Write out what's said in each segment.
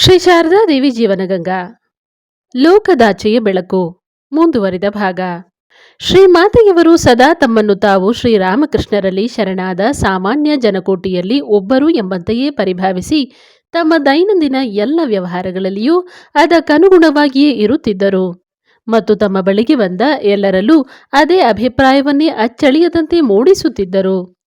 ಶ್ರೀ ಶಾರದಾ ದೇವಿ ಜೀವನಗಂಗಾ ಲೋಕದಾಚೆಯ ಬೆಳಕು, ಮುಂದುವರಿದ ಭಾಗ. ಶ್ರೀ ಮಾತೆಯವರು ಸದಾ ತಮ್ಮನ್ನು ತಾವು ಶ್ರೀರಾಮಕೃಷ್ಣರಲ್ಲಿ ಶರಣಾದ ಸಾಮಾನ್ಯ ಜನಕೋಟಿಯಲ್ಲಿ ಒಬ್ಬರು ಎಂಬಂತೆಯೇ ಪರಿಭಾವಿಸಿ ತಮ್ಮ ದೈನಂದಿನ ಎಲ್ಲ ವ್ಯವಹಾರಗಳಲ್ಲಿಯೂ ಅದಕ್ಕನುಗುಣವಾಗಿಯೇ ಇರುತ್ತಿದ್ದರು. ಮತ್ತು ತಮ್ಮ ಬಳಿಗೆ ಬಂದ ಎಲ್ಲರಲ್ಲೂ ಅದೇ ಅಭಿಪ್ರಾಯವನ್ನೇ ಅಚ್ಚಳಿಯದಂತೆ ಮೂಡಿಸುತ್ತಿದ್ದರು.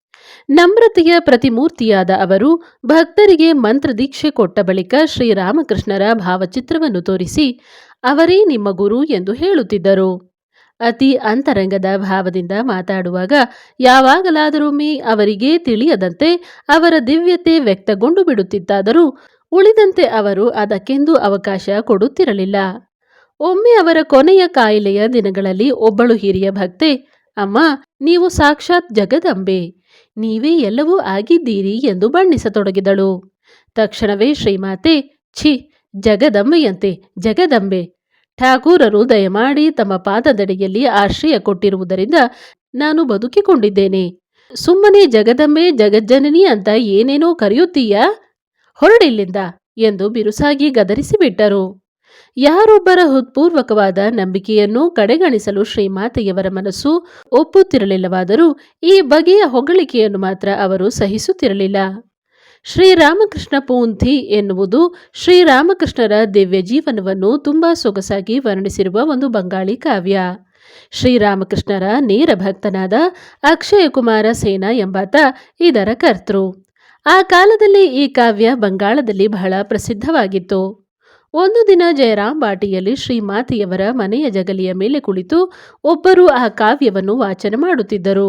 ನಮ್ರತೆಯ ಪ್ರತಿಮೂರ್ತಿಯಾದ ಅವರು ಭಕ್ತರಿಗೆ ಮಂತ್ರದೀಕ್ಷೆ ಕೊಟ್ಟ ಬಳಿಕ ಶ್ರೀರಾಮಕೃಷ್ಣರ ಭಾವಚಿತ್ರವನ್ನು ತೋರಿಸಿ, ಅವರೇ ನಿಮ್ಮ ಗುರು ಎಂದು ಹೇಳುತ್ತಿದ್ದರು. ಅತಿ ಅಂತರಂಗದ ಭಾವದಿಂದ ಮಾತಾಡುವಾಗ, ಯಾವಾಗಲಾದರೊಮ್ಮೆ ಅವರಿಗೆ ತಿಳಿಯದಂತೆ ಅವರ ದಿವ್ಯತೆ ವ್ಯಕ್ತಗೊಂಡು ಬಿಡುತ್ತಿತ್ತಾದರೂ ಉಳಿದಂತೆ ಅವರು ಅದಕ್ಕೆಂದು ಅವಕಾಶ ಕೊಡುತ್ತಿರಲಿಲ್ಲ. ಒಮ್ಮೆ ಅವರ ಕೊನೆಯ ಕಾಯಿಲೆಯ ದಿನಗಳಲ್ಲಿ ಒಬ್ಬಳು ಹಿರಿಯ ಭಕ್ತೆ, ಅಮ್ಮ, ನೀವು ಸಾಕ್ಷಾತ್ ಜಗದಂಬೆ. ನೀವೇ ಎಲ್ಲವೂ ಆಗಿದ್ದೀರಿ ಎಂದು ಬಣ್ಣಿಸತೊಡಗಿದಳು. ತಕ್ಷಣವೇ ಶ್ರೀಮಾತೆ, ಛಿ, ಜಗದಂಬೆಯಂತೆ, ಜಗದಂಬೆ. ಠಾಕೂರರು ದಯಮಾಡಿ ತಮ್ಮ ಪಾದದಡಿಯಲ್ಲಿ ಆಶ್ರಯ ಕೊಟ್ಟಿರುವುದರಿಂದ ನಾನು ಬದುಕಿಕೊಂಡಿದ್ದೇನೆ. ಸುಮ್ಮನೆ ಜಗದಂಬೆ, ಜಗಜ್ಜನನಿ ಅಂತ ಏನೇನೋ ಕರೆಯುತ್ತೀಯಾ? ಹೊರಡಿಲ್ಲಿಂದ ಎಂದು ಬಿರುಸಾಗಿ ಗದರಿಸಿಬಿಟ್ಟರು. ಯಾರೊಬ್ಬರ ಹೃತ್ಪೂರ್ವಕವಾದ ನಂಬಿಕೆಯನ್ನು ಕಡೆಗಣಿಸಲು ಶ್ರೀಮಾತೆಯವರ ಮನಸ್ಸು ಒಪ್ಪುತ್ತಿರಲಿಲ್ಲವಾದರೂ ಈ ಬಗೆಯ ಹೊಗಳಿಕೆಯನ್ನು ಮಾತ್ರ ಅವರು ಸಹಿಸುತ್ತಿರಲಿಲ್ಲ. ಶ್ರೀರಾಮಕೃಷ್ಣ ಪೂಂಥಿ ಎನ್ನುವುದು ಶ್ರೀರಾಮಕೃಷ್ಣರ ದಿವ್ಯ ಜೀವನವನ್ನು ತುಂಬಾ ಸೊಗಸಾಗಿ ವರ್ಣಿಸಿರುವ ಒಂದು ಬಂಗಾಳಿ ಕಾವ್ಯ. ಶ್ರೀರಾಮಕೃಷ್ಣರ ನೇರ ಭಕ್ತನಾದ ಅಕ್ಷಯ ಕುಮಾರ ಸೇನಾ ಎಂಬಾತ ಇದರ ಕರ್ತೃ. ಆ ಕಾಲದಲ್ಲಿ ಈ ಕಾವ್ಯ ಬಂಗಾಳದಲ್ಲಿ ಬಹಳ ಪ್ರಸಿದ್ಧವಾಗಿತ್ತು. ಒಂದು ದಿನ ಜಯರಾಮ್ ಬಾಟಿಯಲ್ಲಿ ಶ್ರೀಮಾತೆಯವರ ಮನೆಯ ಜಗಲಿಯ ಮೇಲೆ ಕುಳಿತು ಒಬ್ಬರು ಆ ಕಾವ್ಯವನ್ನು ವಾಚನ ಮಾಡುತ್ತಿದ್ದರು.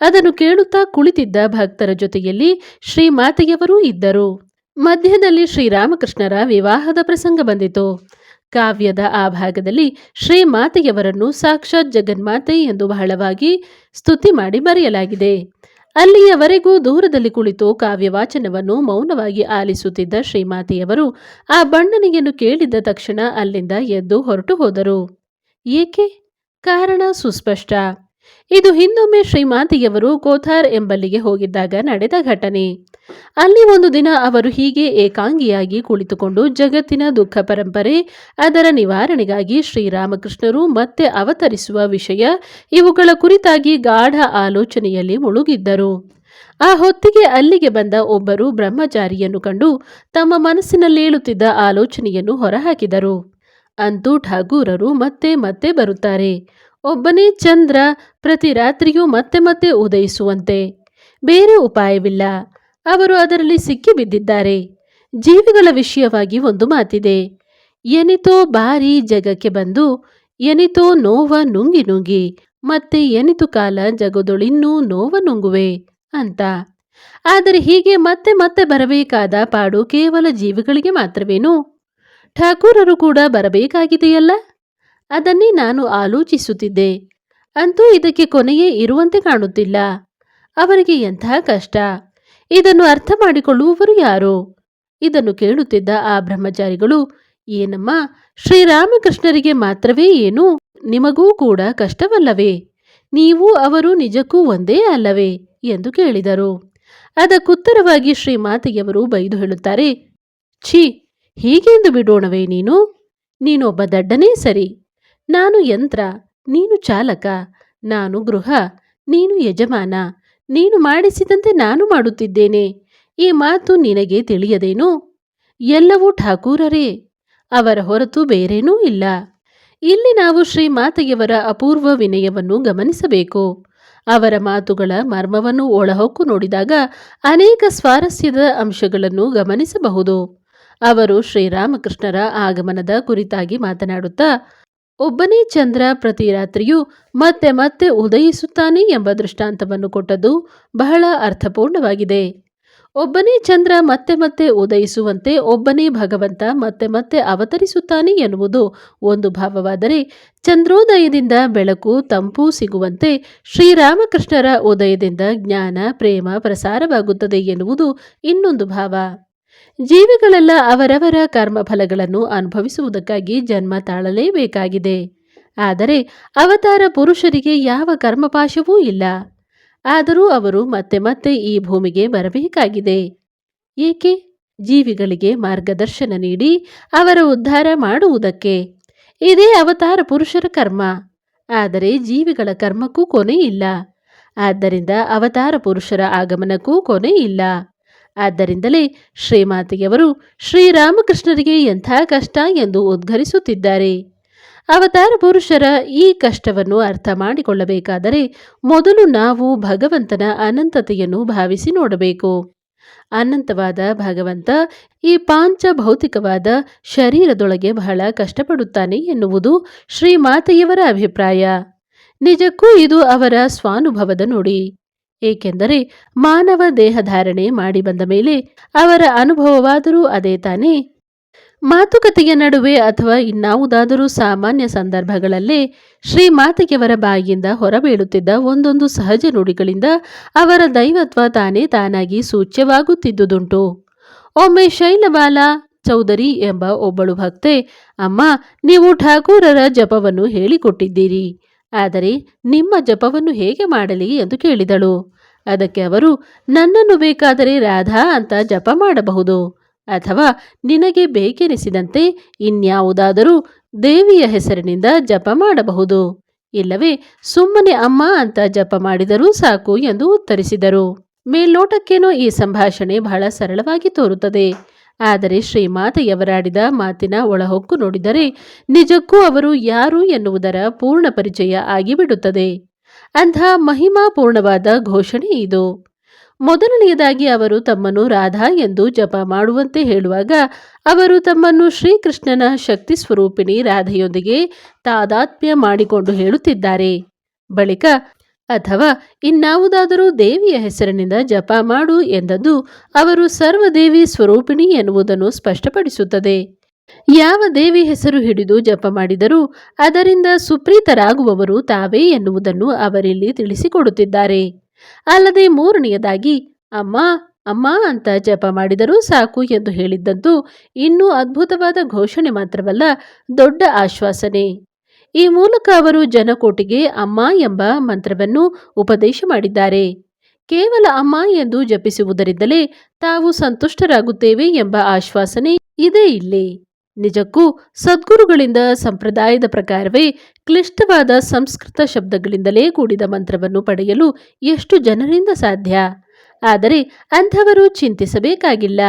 ಅದನ್ನು ಕೇಳುತ್ತಾ ಕುಳಿತಿದ್ದ ಭಕ್ತರ ಜೊತೆಯಲ್ಲಿ ಶ್ರೀಮಾತೆಯವರೂ ಇದ್ದರು. ಮಧ್ಯದಲ್ಲಿ ಶ್ರೀರಾಮಕೃಷ್ಣರ ವಿವಾಹದ ಪ್ರಸಂಗ ಬಂದಿತು. ಕಾವ್ಯದ ಆ ಭಾಗದಲ್ಲಿ ಶ್ರೀಮಾತೆಯವರನ್ನು ಸಾಕ್ಷಾತ್ ಜಗನ್ಮಾತೆ ಎಂದು ಬಹಳವಾಗಿ ಸ್ತುತಿ ಮಾಡಿ ಬರೆಯಲಾಗಿದೆ ಅಲ್ಲಿಯವರೆಗೂ ದೂರದಲ್ಲಿ ಕುಳಿತು ಕಾವ್ಯವಾಚನವನ್ನು ಮೌನವಾಗಿ ಆಲಿಸುತ್ತಿದ್ದ ಶ್ರೀಮಾತೆಯವರು ಆ ಬಣ್ಣನಿಗೆಯನ್ನು ಕೇಳಿದ ತಕ್ಷಣ ಅಲ್ಲಿಂದ ಎದ್ದು ಹೊರಟು ಹೋದರು. ಏಕೆ? ಕಾರಣ ಸುಸ್ಪಷ್ಟ. ಇದು ಹಿಂದೊಮ್ಮೆ ಶ್ರೀಮಾತೆಯವರು ಕೋಥಾರ್ ಎಂಬಲ್ಲಿಗೆ ಹೋಗಿದ್ದಾಗ ನಡೆದ ಘಟನೆ. ಅಲ್ಲಿ ಒಂದು ದಿನ ಅವರು ಹೀಗೆ ಏಕಾಂಗಿಯಾಗಿ ಕುಳಿತುಕೊಂಡು ಜಗತ್ತಿನ ದುಃಖ ಪರಂಪರೆ, ಅದರ ನಿವಾರಣೆಗಾಗಿ ಶ್ರೀರಾಮಕೃಷ್ಣರು ಮತ್ತೆ ಅವತರಿಸುವ ವಿಷಯ, ಇವುಗಳ ಕುರಿತಾಗಿ ಗಾಢ ಆಲೋಚನೆಯಲ್ಲಿ ಮುಳುಗಿದ್ದರು. ಆ ಹೊತ್ತಿಗೆ ಅಲ್ಲಿಗೆ ಬಂದ ಒಬ್ಬರು ಬ್ರಹ್ಮಚಾರಿಯನ್ನು ಕಂಡು ತಮ್ಮ ಮನಸ್ಸಿನಲ್ಲೇಳುತ್ತಿದ್ದ ಆಲೋಚನೆಯನ್ನು ಹೊರಹಾಕಿದರು. ಅಂತೂ ಠಾಗೂರರು ಮತ್ತೆ ಮತ್ತೆ ಬರುತ್ತಾರೆ. ಒಬ್ಬನೇ ಚಂದ್ರ ಪ್ರತಿ ರಾತ್ರಿಯೂ ಮತ್ತೆ ಮತ್ತೆ ಉದಯಿಸುವಂತೆ. ಬೇರೆ ಉಪಾಯವಿಲ್ಲ. ಅವರು ಅದರಲ್ಲಿ ಸಿಕ್ಕಿ ಬಿದ್ದಿದ್ದಾರೆ. ಜೀವಿಗಳ ವಿಷಯವಾಗಿ ಒಂದು ಮಾತಿದೆ. ಎನಿತೋ ಬಾರಿ ಜಗಕ್ಕೆ ಬಂದು, ಎನಿತೋ ನೋವ ನುಂಗಿ ನುಂಗಿ, ಮತ್ತೆ ಎನಿತು ಕಾಲ ಜಗದೊಳಿನ್ನೂ ನೋವ ನುಂಗುವೆ ಅಂತ. ಆದರೆ ಹೀಗೆ ಮತ್ತೆ ಮತ್ತೆ ಬರಬೇಕಾದ ಪಾಡು ಕೇವಲ ಜೀವಿಗಳಿಗೆ ಮಾತ್ರವೇನು? ಠಾಕೂರರು ಕೂಡ ಬರಬೇಕಾಗಿದೆಯಲ್ಲ? ಅದನ್ನೇ ನಾನು ಆಲೋಚಿಸುತ್ತಿದ್ದೆ. ಅಂತೂ ಇದಕ್ಕೆ ಕೊನೆಯೇ ಇರುವಂತೆ ಕಾಣುತ್ತಿಲ್ಲ. ಅವರಿಗೆ ಎಂತಹ ಕಷ್ಟ. ಇದನ್ನು ಅರ್ಥ ಮಾಡಿಕೊಳ್ಳುವವರು ಯಾರು? ಇದನ್ನು ಕೇಳುತ್ತಿದ್ದ ಆ ಬ್ರಹ್ಮಚಾರಿಗಳು, ಏನಮ್ಮ, ಶ್ರೀರಾಮಕೃಷ್ಣರಿಗೆ ಮಾತ್ರವೇ ಏನು? ನಿಮಗೂ ಕೂಡ ಕಷ್ಟವಲ್ಲವೇ? ನೀವು ಅವರು ನಿಜಕ್ಕೂ ಒಂದೇ ಅಲ್ಲವೇ? ಎಂದು ಕೇಳಿದರು. ಅದಕ್ಕುತ್ತರವಾಗಿ ಶ್ರೀಮಾತೆಯವರು ಬೈದು ಹೇಳುತ್ತಾರೆ, ಛೀ, ಹೀಗೆಂದು ಬಿಡೋಣವೇ ನೀನು? ನೀನೊಬ್ಬ ದಡ್ಡನೇ ಸರಿ. ನಾನು ಯಂತ್ರ, ನೀನು ಚಾಲಕ, ನಾನು ಗೃಹ, ನೀನು ಯಜಮಾನ, ನೀನು ಮಾಡಿಸಿದಂತೆ ನಾನು ಮಾಡುತ್ತಿದ್ದೇನೆ. ಈ ಮಾತು ನಿನಗೆ ತಿಳಿಯದೇನು? ಎಲ್ಲವೂ ಠಾಕೂರರೇ, ಅವರ ಹೊರತು ಬೇರೇನೂ ಇಲ್ಲ. ಇಲ್ಲಿ ನಾವು ಶ್ರೀ ಮಾತೆಯವರ ಅಪೂರ್ವ ವಿನಯವನ್ನು ಗಮನಿಸಬೇಕು. ಅವರ ಮಾತುಗಳ ಮರ್ಮವನ್ನು ಒಳಹೊಕ್ಕು ನೋಡಿದಾಗ ಅನೇಕ ಸ್ವಾರಸ್ಯದ ಅಂಶಗಳನ್ನು ಗಮನಿಸಬಹುದು. ಅವರು ಶ್ರೀರಾಮಕೃಷ್ಣರ ಆಗಮನದ ಕುರಿತಾಗಿ ಮಾತನಾಡುತ್ತಾ ಒಬ್ಬನೇ ಚಂದ್ರ ಪ್ರತಿ ರಾತ್ರಿಯೂ ಮತ್ತೆ ಮತ್ತೆ ಉದಯಿಸುತ್ತಾನೆ ಎಂಬ ದೃಷ್ಟಾಂತವನ್ನು ಕೊಟ್ಟದ್ದು ಬಹಳ ಅರ್ಥಪೂರ್ಣವಾಗಿದೆ. ಒಬ್ಬನೇ ಚಂದ್ರ ಮತ್ತೆ ಮತ್ತೆ ಉದಯಿಸುವಂತೆ ಒಬ್ಬನೇ ಭಗವಂತ ಮತ್ತೆ ಮತ್ತೆ ಅವತರಿಸುತ್ತಾನೆ ಎನ್ನುವುದು ಒಂದು ಭಾವವಾದರೆ ಚಂದ್ರೋದಯದಿಂದ ಬೆಳಕು, ತಂಪು ಸಿಗುವಂತೆ ಶ್ರೀರಾಮಕೃಷ್ಣರ ಉದಯದಿಂದ ಜ್ಞಾನ, ಪ್ರೇಮ ಪ್ರಸಾರವಾಗುತ್ತದೆ ಎನ್ನುವುದು ಇನ್ನೊಂದು ಭಾವ. ಜೀವಿಗಳೆಲ್ಲ ಅವರವರ ಕರ್ಮಫಲಗಳನ್ನು ಅನುಭವಿಸುವುದಕ್ಕಾಗಿ ಜನ್ಮ ತಾಳಲೇಬೇಕಾಗಿದೆ. ಆದರೆ ಅವತಾರ ಪುರುಷರಿಗೆ ಯಾವ ಕರ್ಮಪಾಶವೂ ಇಲ್ಲ. ಆದರೂ ಅವರು ಮತ್ತೆ ಮತ್ತೆ ಈ ಭೂಮಿಗೆ ಬರಬೇಕಾಗಿದೆ. ಏಕೆ? ಜೀವಿಗಳಿಗೆ ಮಾರ್ಗದರ್ಶನ ನೀಡಿ ಅವರ ಉದ್ಧಾರ ಮಾಡುವುದಕ್ಕೆ. ಇದೇ ಅವತಾರ ಪುರುಷರ ಕರ್ಮ. ಆದರೆ ಜೀವಿಗಳ ಕರ್ಮಕ್ಕೂ ಕೊನೆ ಇಲ್ಲ ಆದ್ದರಿಂದ ಅವತಾರ ಪುರುಷರ ಆಗಮನಕ್ಕೂ ಕೊನೆ ಇಲ್ಲ ಆದ್ದರಿಂದಲೇ ಶ್ರೀಮಾತೆಯವರು ಶ್ರೀರಾಮಕೃಷ್ಣರಿಗೆ ಎಂಥ ಕಷ್ಟ ಎಂದು ಉದ್ಘರಿಸುತ್ತಿದ್ದಾರೆ. ಅವತಾರ ಪುರುಷರ ಈ ಕಷ್ಟವನ್ನು ಅರ್ಥ ಮಾಡಿಕೊಳ್ಳಬೇಕಾದರೆ ಮೊದಲು ನಾವು ಭಗವಂತನ ಅನಂತತೆಯನ್ನು ಭಾವಿಸಿ ನೋಡಬೇಕು. ಅನಂತವಾದ ಭಗವಂತ ಈ ಪಾಂಚ ಭೌತಿಕವಾದ ಶರೀರದೊಳಗೆ ಬಹಳ ಕಷ್ಟಪಡುತ್ತಾನೆ ಎನ್ನುವುದು ಶ್ರೀಮಾತೆಯವರ ಅಭಿಪ್ರಾಯ. ನಿಜಕ್ಕೂ ಇದು ಅವರ ಸ್ವಾನುಭವದ ನುಡಿ. ಏಕೆಂದರೆ ಮಾನವ ದೇಹಧಾರಣೆ ಮಾಡಿ ಬಂದ ಮೇಲೆ ಅವರ ಅನುಭವವಾದರೂ ಅದೇ ತಾನೇ. ಮಾತುಕತೆಯ ನಡುವೆ ಅಥವಾ ಇನ್ನಾವುದಾದರೂ ಸಾಮಾನ್ಯ ಸಂದರ್ಭಗಳಲ್ಲೇ ಶ್ರೀಮಾತೆಯವರ ಬಾಯಿಯಿಂದ ಹೊರಬೀಳುತ್ತಿದ್ದ ಒಂದೊಂದು ಸಹಜ ನುಡಿಗಳಿಂದ ಅವರ ದೈವತ್ವ ತಾನೇ ತಾನಾಗಿ ಸೂಚ್ಯವಾಗುತ್ತಿದ್ದುದುಂಟು. ಒಮ್ಮೆ ಶೈಲಬಾಲ ಚೌಧರಿ ಎಂಬ ಒಬ್ಬಳು ಭಕ್ತೆ, ಅಮ್ಮ, ನೀವು ಠಾಕೂರರ ಜಪವನ್ನು ಹೇಳಿಕೊಟ್ಟಿದ್ದೀರಿ. ಆದರೆ ನಿಮ್ಮ ಜಪವನ್ನು ಹೇಗೆ ಮಾಡಲಿ ಎಂದು ಕೇಳಿದಳು. ಅದಕ್ಕೆ ಅವರು, ನನ್ನನ್ನು ಬೇಕಾದರೆ ರಾಧಾ ಅಂತ ಜಪ ಮಾಡಬಹುದು, ಅಥವಾ ನಿನಗೆ ಬೇಕೆನಿಸಿದಂತೆ ಇನ್ಯಾವುದಾದರೂ ದೇವಿಯ ಹೆಸರಿನಿಂದ ಜಪ ಮಾಡಬಹುದು, ಇಲ್ಲವೇ ಸುಮ್ಮನೆ ಅಮ್ಮ ಅಂತ ಜಪ ಮಾಡಿದರೂ ಸಾಕು ಎಂದು ಉತ್ತರಿಸಿದರು. ಮೇಲ್ನೋಟಕ್ಕೇನೋ ಈ ಸಂಭಾಷಣೆ ಬಹಳ ಸರಳವಾಗಿ ತೋರುತ್ತದೆ. ಆದರೆ ಶ್ರೀಮಾತೆಯವರಾಡಿದ ಮಾತಿನ ಒಳಹೊಕ್ಕು ನೋಡಿದರೆ ನಿಜಕ್ಕೂ ಅವರು ಯಾರು ಎನ್ನುವುದರ ಪೂರ್ಣ ಪರಿಚಯ ಆಗಿಬಿಡುತ್ತದೆ. ಅಂಥ ಮಹಿಮಾಪೂರ್ಣವಾದ ಘೋಷಣೆ ಇದು. ಮೊದಲನೆಯದಾಗಿ ಅವರು ತಮ್ಮನ್ನು ರಾಧಾ ಎಂದು ಜಪ ಮಾಡುವಂತೆ ಹೇಳುವಾಗ ಅವರು ತಮ್ಮನ್ನು ಶ್ರೀಕೃಷ್ಣನ ಶಕ್ತಿ ಸ್ವರೂಪಿಣಿ ರಾಧೆಯೊಂದಿಗೆ ತಾದಾತ್ಮ್ಯ ಮಾಡಿಕೊಂಡು ಹೇಳುತ್ತಿದ್ದಾರೆ. ಬಳಿಕ ಅಥವಾ ಇನ್ನಾವುದಾದರೂ ದೇವಿಯ ಹೆಸರಿನಿಂದ ಜಪ ಮಾಡು ಎಂದದ್ದು ಅವರು ಸರ್ವದೇವಿ ಸ್ವರೂಪಿಣಿ ಎನ್ನುವುದನ್ನು ಸ್ಪಷ್ಟಪಡಿಸುತ್ತದೆ. ಯಾವ ದೇವಿ ಹೆಸರು ಹಿಡಿದು ಜಪ ಮಾಡಿದರೂ ಅದರಿಂದ ಸುಪ್ರೀತರಾಗುವವರು ತಾವೇ ಎನ್ನುವುದನ್ನು ಅವರಿಲ್ಲಿ ತಿಳಿಸಿಕೊಡುತ್ತಿದ್ದಾರೆ. ಅಲ್ಲದೆ ಮೂರನೆಯದಾಗಿ, ಅಮ್ಮ ಅಮ್ಮ ಅಂತ ಜಪ ಮಾಡಿದರೂ ಸಾಕು ಎಂದು ಹೇಳಿದ್ದಂತೂ ಇನ್ನೂ ಅದ್ಭುತವಾದ ಘೋಷಣೆ ಮಾತ್ರವಲ್ಲ, ದೊಡ್ಡ ಆಶ್ವಾಸನೆ. ಈ ಮೂಲಕ ಅವರು ಜನಕೋಟಿಗೆ ಅಮ್ಮ ಎಂಬ ಮಂತ್ರವನ್ನು ಉಪದೇಶ ಮಾಡಿದ್ದಾರೆ. ಕೇವಲ ಅಮ್ಮ ಎಂದು ಜಪಿಸುವುದರಿಂದಲೇ ತಾವು ಸಂತುಷ್ಟರಾಗುತ್ತೇವೆ ಎಂಬ ಆಶ್ವಾಸನೆ ಇದೇ ಇಲ್ಲಿ. ನಿಜಕ್ಕೂ ಸದ್ಗುರುಗಳಿಂದ ಸಂಪ್ರದಾಯದ ಪ್ರಕಾರವೇ ಕ್ಲಿಷ್ಟವಾದ ಸಂಸ್ಕೃತ ಶಬ್ದಗಳಿಂದಲೇ ಕೂಡಿದ ಮಂತ್ರವನ್ನು ಪಡೆಯಲು ಎಷ್ಟು ಜನರಿಂದ ಸಾಧ್ಯ? ಆದರೆ ಅಂಥವರು ಚಿಂತಿಸಬೇಕಾಗಿಲ್ಲ.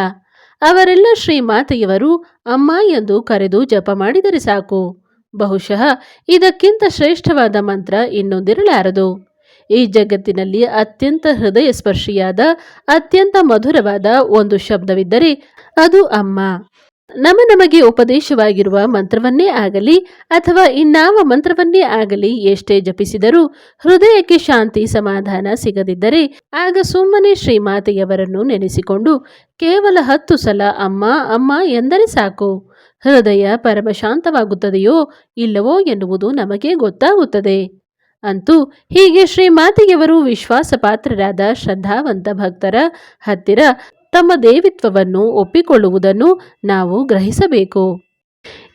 ಅವರೆಲ್ಲ ಶ್ರೀಮಾತೆಯವರು ಅಮ್ಮ ಎಂದು ಕರೆದು ಜಪ ಮಾಡಿದರೆ ಸಾಕು. ಬಹುಶಃ ಇದಕ್ಕಿಂತ ಶ್ರೇಷ್ಠವಾದ ಮಂತ್ರ ಇನ್ನೊಂದಿರಲಾರದು. ಈ ಜಗತ್ತಿನಲ್ಲಿ ಅತ್ಯಂತ ಹೃದಯ ಸ್ಪರ್ಶಿಯಾದ ಅತ್ಯಂತ ಮಧುರವಾದ ಒಂದು ಶಬ್ದವಿದ್ದರೆ ಅದು ಅಮ್ಮ. ನಮ ನಮಗೆ ಉಪದೇಶವಾಗಿರುವ ಮಂತ್ರವನ್ನೇ ಆಗಲಿ ಅಥವಾ ಇನ್ನಾವ ಮಂತ್ರವನ್ನೇ ಆಗಲಿ ಎಷ್ಟೇ ಜಪಿಸಿದರೂ ಹೃದಯಕ್ಕೆ ಶಾಂತಿ ಸಮಾಧಾನ ಸಿಗದಿದ್ದರೆ ಆಗ ಸುಮ್ಮನೆ ಶ್ರೀಮಾತೆಯವರನ್ನು ನೆನೆಸಿಕೊಂಡು ಕೇವಲ ಹತ್ತು ಸಲ ಅಮ್ಮ ಅಮ್ಮ ಎಂದರೆ ಸಾಕು. ಹೃದಯ ಪರಮಶಾಂತವಾಗುತ್ತದೆಯೋ ಇಲ್ಲವೋ ಎನ್ನುವುದು ನಮಗೆ ಗೊತ್ತಾಗುತ್ತದೆ. ಅಂತೂ ಹೀಗೆ ಶ್ರೀಮಾತೆಯವರು ವಿಶ್ವಾಸಪಾತ್ರರಾದ ಶ್ರದ್ಧಾವಂತ ಭಕ್ತರ ಹತ್ತಿರ ತಮ್ಮ ದೇವಿತ್ವವನ್ನು ಒಪ್ಪಿಕೊಳ್ಳುವುದನ್ನು ನಾವು ಗ್ರಹಿಸಬೇಕು.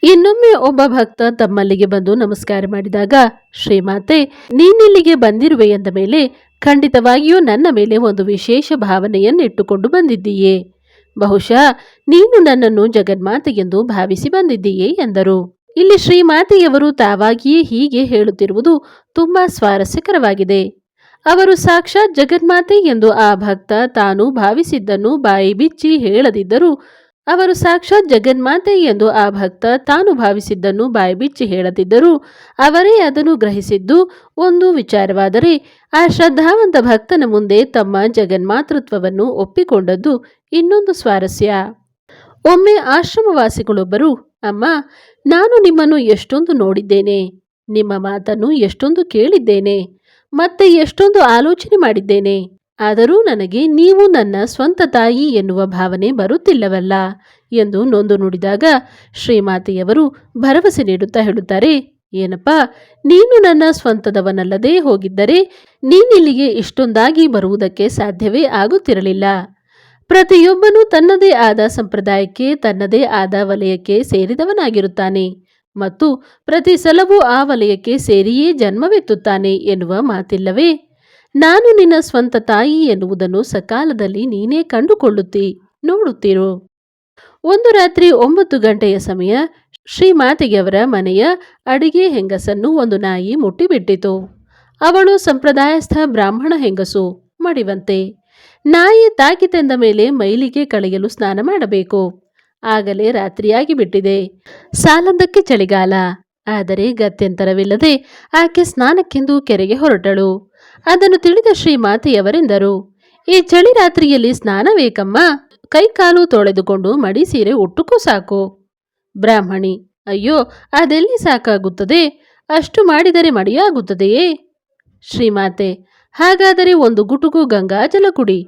ಇನ್ನೊಮ್ಮೆ ಒಬ್ಬ ಭಕ್ತ ತಮ್ಮಲ್ಲಿಗೆ ಬಂದು ನಮಸ್ಕಾರ ಮಾಡಿದಾಗ, ಶ್ರೀಮಾತೆ, ನೀನಿಲ್ಲಿಗೆ ಬಂದಿರುವೆ ಎಂದ ಮೇಲೆ ಖಂಡಿತವಾಗಿಯೂ ನನ್ನ ಮೇಲೆ ಒಂದು ವಿಶೇಷ ಭಾವನೆಯನ್ನಿಟ್ಟುಕೊಂಡು ಬಂದಿದ್ದೀಯೇ? ಬಹುಶಃ ನೀನು ನನ್ನನ್ನು ಜಗನ್ಮಾತೆ ಎಂದು ಭಾವಿಸಿ ಬಂದಿದ್ದೀಯೇ ಎಂದರು. ಇಲ್ಲಿ ಶ್ರೀಮಾತೆಯವರು ತಾವಾಗಿಯೇ ಹೀಗೆ ಹೇಳುತ್ತಿರುವುದು ತುಂಬಾ ಸ್ವಾರಸ್ಯಕರವಾಗಿದೆ. ಅವರು ಸಾಕ್ಷಾತ್ ಜಗನ್ಮಾತೆ ಎಂದು ಆ ಭಕ್ತ ತಾನು ಭಾವಿಸಿದ್ದನ್ನು ಬಾಯಿ ಬಿಚ್ಚಿ ಹೇಳದಿದ್ದರೂ ಅವರು ಸಾಕ್ಷಾತ್ ಜಗನ್ಮಾತೆ ಎಂದು ಆ ಭಕ್ತ ತಾನು ಭಾವಿಸಿದ್ದನ್ನು ಬಾಯ್ಬಿಚ್ಚಿ ಹೇಳದಿದ್ದರೂ ಅವರೇ ಅದನ್ನು ಗ್ರಹಿಸಿದ್ದು ಒಂದು ವಿಚಾರವಾದರೆ ಆ ಶ್ರದ್ಧಾವಂತ ಭಕ್ತನ ಮುಂದೆ ತಮ್ಮ ಜಗನ್ಮಾತೃತ್ವವನ್ನು ಒಪ್ಪಿಕೊಂಡದ್ದು ಇನ್ನೊಂದು ಸ್ವಾರಸ್ಯ. ಒಮ್ಮೆ ಆಶ್ರಮವಾಸಿಗಳೊಬ್ಬರು, ಅಮ್ಮ, ನಾನು ನಿಮ್ಮನ್ನು ಎಷ್ಟೊಂದು ನೋಡಿದ್ದೇನೆ, ನಿಮ್ಮ ಮಾತನ್ನು ಎಷ್ಟೊಂದು ಕೇಳಿದ್ದೇನೆ, ಮತ್ತೆ ಎಷ್ಟೊಂದು ಆಲೋಚನೆ ಮಾಡಿದ್ದೇನೆ ಆದರೂ ನನಗೆ ನೀವು ನನ್ನ ಸ್ವಂತ ತಾಯಿ ಎನ್ನುವ ಭಾವನೆ ಬರುತ್ತಿಲ್ಲವಲ್ಲ ಎಂದು ನೊಂದು ನುಡಿದಾಗ ಶ್ರೀಮಾತೆಯವರು ಭರವಸೆ ನೀಡುತ್ತಾ ಹೇಳುತ್ತಾರೆ, ಏನಪ್ಪ, ನೀನು ನನ್ನ ಸ್ವಂತದವನಲ್ಲದೆ ಹೋಗಿದ್ದರೆ ನೀನಿಲ್ಲಿಗೆ ಇಷ್ಟೊಂದಾಗಿ ಬರುವುದಕ್ಕೆ ಸಾಧ್ಯವೇ ಆಗುತ್ತಿರಲಿಲ್ಲ. ಪ್ರತಿಯೊಬ್ಬನೂ ತನ್ನದೇ ಆದ ಸಂಪ್ರದಾಯಕ್ಕೆ, ತನ್ನದೇ ಆದ ವಲಯಕ್ಕೆ ಸೇರಿದವನಾಗಿರುತ್ತಾನೆ ಮತ್ತು ಪ್ರತಿ ಸಲವೂ ಆ ವಲಯಕ್ಕೆ ಸೇರಿಯೇ ಜನ್ಮವೆತ್ತುತ್ತಾನೆ ಎನ್ನುವ ಮಾತಿಲ್ಲವೇ? ನಾನು ನಿನ್ನ ಸ್ವಂತ ತಾಯಿ ಎನ್ನುವುದನ್ನು ಸಕಾಲದಲ್ಲಿ ನೀನೇ ಕಂಡುಕೊಳ್ಳುತ್ತಿ. ನೋಡುತ್ತಿರು? ಒಂದು ರಾತ್ರಿ ಒಂಬತ್ತು ಗಂಟೆಯ ಸಮಯ ಶ್ರೀಮಾತೆಗೆ ಅವರ ಮನೆಯ ಅಡಿಗೆ ಹೆಂಗಸನ್ನು ಒಂದು ನಾಯಿ ಮುಟ್ಟಿಬಿಟ್ಟಿತು. ಅವಳು ಸಂಪ್ರದಾಯಸ್ಥ ಬ್ರಾಹ್ಮಣ ಹೆಂಗಸು ಮಡಿವಂತೆ. ನಾಯಿ ತಾಕಿತೆಂದ ಮೇಲೆ ಮೈಲಿಗೆ ಕಳೆಯಲು ಸ್ನಾನ ಮಾಡಬೇಕು. ಆಗಲೇ ರಾತ್ರಿಯಾಗಿ ಬಿಟ್ಟಿದೆ. ಸಾಲಂದಕ್ಕೆ ಚಳಿಗಾಲ. ಆದರೆ ಗತ್ಯಂತರವಿಲ್ಲದೆ ಆಕೆ ಸ್ನಾನಕ್ಕೆಂದು ಕೆರೆಗೆ ಹೊರಟಳು. ಅದನ್ನು ತಿಳಿದ ಶ್ರೀಮಾತೆಯವರೆಂದರು ಈ ಚಳಿ ರಾತ್ರಿಯಲ್ಲಿ ಸ್ನಾನ ಬೇಕಮ್ಮ ಕೈಕಾಲು ತೊಳೆದುಕೊಂಡು ಮಡಿ ಸೀರೆ ಒಟ್ಟುಕೂ ಸಾಕು. ಬ್ರಾಹ್ಮಣಿ, ಅಯ್ಯೋ, ಅದೆಲ್ಲಿ ಸಾಕಾಗುತ್ತದೆ? ಅಷ್ಟು ಮಾಡಿದರೆ ಮಡಿಯಾಗುತ್ತದೆಯೇ? ಶ್ರೀಮಾತೆ ಹಾಗಾದರೆ ಒಂದು ಗುಟುಕು ಗಂಗಾಜಲ ಕುಡಿ.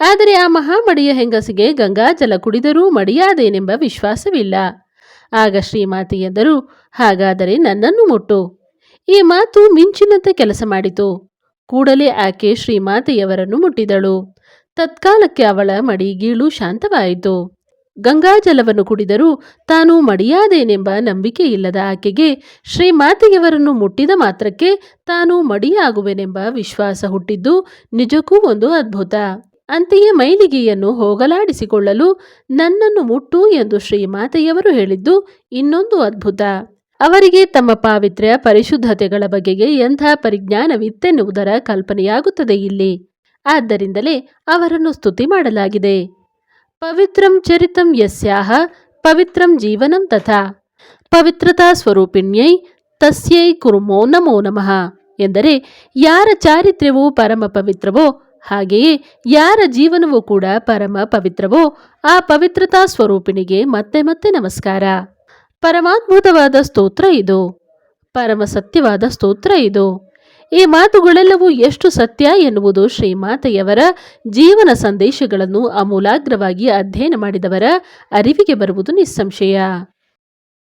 ಆದರೆ ಆ ಮಹಾಮಡಿಯ ಹೆಂಗಸಿಗೆ ಗಂಗಾಜಲ ಕುಡಿದರೂ ಮಡಿಯಾದೇನೆಂಬ ವಿಶ್ವಾಸವಿಲ್ಲ. ಆಗ ಶ್ರೀಮಾತೆ ಎಂದರು, ಹಾಗಾದರೆ ನನ್ನನ್ನು ಮುಟ್ಟು. ಈ ಮಾತು ಮಿಂಚಿನಂತೆ ಕೆಲಸ ಮಾಡಿತು. ಕೂಡಲೇ ಆಕೆ ಶ್ರೀಮಾತೆಯವರನ್ನು ಮುಟ್ಟಿದಳು. ತತ್ಕಾಲಕ್ಕೆ ಅವಳ ಮಡಿ ಗೀಳು ಶಾಂತವಾಯಿತು. ಗಂಗಾಜಲವನ್ನು ಕುಡಿದರೂ ತಾನು ಮಡಿಯಾದೇನೆಂಬ ನಂಬಿಕೆ ಇಲ್ಲದ ಆಕೆಗೆ ಶ್ರೀಮಾತೆಯವರನ್ನು ಮುಟ್ಟಿದ ಮಾತ್ರಕ್ಕೆ ತಾನು ಮಡಿಯಾಗುವೆನೆಂಬ ವಿಶ್ವಾಸ ಹುಟ್ಟಿದ್ದು ನಿಜಕ್ಕೂ ಒಂದು ಅದ್ಭುತ. ಅಂತೆಯೇ ಮೈಲಿಗೆಯನ್ನು ಹೋಗಲಾಡಿಸಿಕೊಳ್ಳಲು ನನ್ನನ್ನು ಮುಟ್ಟು ಎಂದು ಶ್ರೀಮಾತೆಯವರು ಹೇಳಿದ್ದು ಇನ್ನೊಂದು ಅದ್ಭುತ. ಅವರಿಗೆ ತಮ್ಮ ಪಾವಿತ್ರ್ಯ ಪರಿಶುದ್ಧತೆಗಳ ಬಗೆಗೆ ಎಂಥ ಪರಿಜ್ಞಾನವಿತ್ತೆನ್ನುವುದರ ಕಲ್ಪನೆಯಾಗುತ್ತದೆ ಇಲ್ಲಿ. ಆದ್ದರಿಂದಲೇ ಅವರನ್ನು ಸ್ತುತಿ ಮಾಡಲಾಗಿದೆ. ಪವಿತ್ರಂ ಚರಿತಂ ಯಸ್ಯಾಹ, ಪವಿತ್ರಂ ಜೀವನಂ ತಥಾ. ಪವಿತ್ರತಾ ಸ್ವರೂಪಿಣ್ಯೈ, ತಸ್ಯೈ ಕುರುಮೋ ನಮೋ ನಮಃ. ಎಂದರೆ, ಯಾರ ಚಾರಿತ್ರ್ಯವು ಪರಮ ಪವಿತ್ರವೋ, ಹಾಗೆಯೇ ಯಾರ ಜೀವನವೂ ಕೂಡ ಪರಮ ಪವಿತ್ರವೋ, ಆ ಪವಿತ್ರತಾ ಸ್ವರೂಪಿಣಿಗೆ ಮತ್ತೆ ಮತ್ತೆ ನಮಸ್ಕಾರ. ಪರಮಾದ್ಭುತವಾದ ಸ್ತೋತ್ರ ಇದು. ಪರಮ ಸತ್ಯವಾದ ಸ್ತೋತ್ರ ಇದು. ಈ ಮಾತುಗಳೆಲ್ಲವೂ ಎಷ್ಟು ಸತ್ಯ ಎನ್ನುವುದು ಶ್ರೀಮಾತೆಯವರ ಜೀವನ ಸಂದೇಶಗಳನ್ನು ಅಮೂಲಾಗ್ರವಾಗಿ ಅಧ್ಯಯನ ಮಾಡಿದವರ ಅರಿವಿಗೆ ಬರುವುದು ನಿಸ್ಸಂಶಯ.